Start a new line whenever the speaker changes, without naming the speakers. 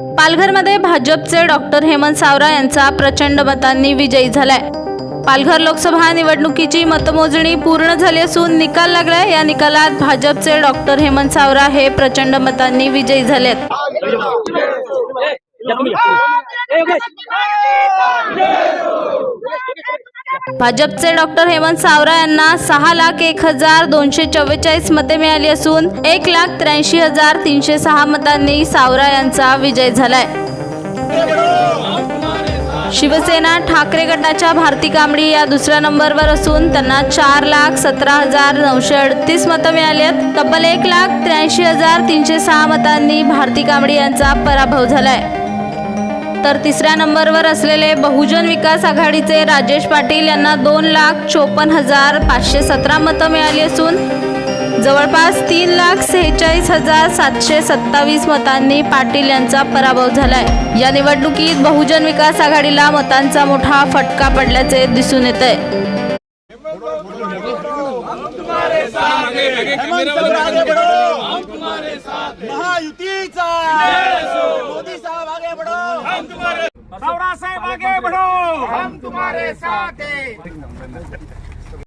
पालघरमध्ये भाजपचे डॉक्टर हेमंत सावरा यांचा प्रचंड मतांनी विजयी झालाय पालघर लोकसभा निवडणुकीची मतमोजणी पूर्ण झाली असून निकाल लागलाय या निकालात भाजपचे डॉक्टर हेमंत सावरा हे प्रचंड मतांनी विजयी झालेत भाजपचे डॉक्टर हेमंत सावरा यांना सहा लाख एक हजार दोनशे चव्वेचाळीस मते मिळाली असून एक लाख त्र्याऐंशी हजार तीनशे सहा मतांनी सावरा यांचा विजय झालाय. शिवसेना ठाकरे गटाच्या भारती कांबडी या दुसऱ्या नंबरवर असून त्यांना चार लाख सतरा हजार नऊशे अडतीस मतं मिळाली आहेत. तब्बल एक लाख त्र्याऐंशी हजार तीनशे सहा मतांनी भारती कांबडी यांचा पराभव झालाय. तर तिसऱ्या नंबरवर असलेले बहुजन विकास आघाडीचे राजेश पाटील यांना दोन लाख चोपन्न हजार पाचशे सतरा मतं मिळाली असून जवळपास तीन लाख सेहेचाळीस हजार सातशे सत्तावीस मतांनी पाटील यांचा पराभव झालाय. या निवडणुकीत बहुजन विकास आघाडीला मतांचा मोठा फटका पडल्याचे दिसून येत आहे
हेमंत साहब आगे बढ़ो हम तुम्हारे साथ महायुतीचा मोदी साहब आगे
सावड़ा साहब आगे बढ़ो।
हम तुम्हारे साथ हैं।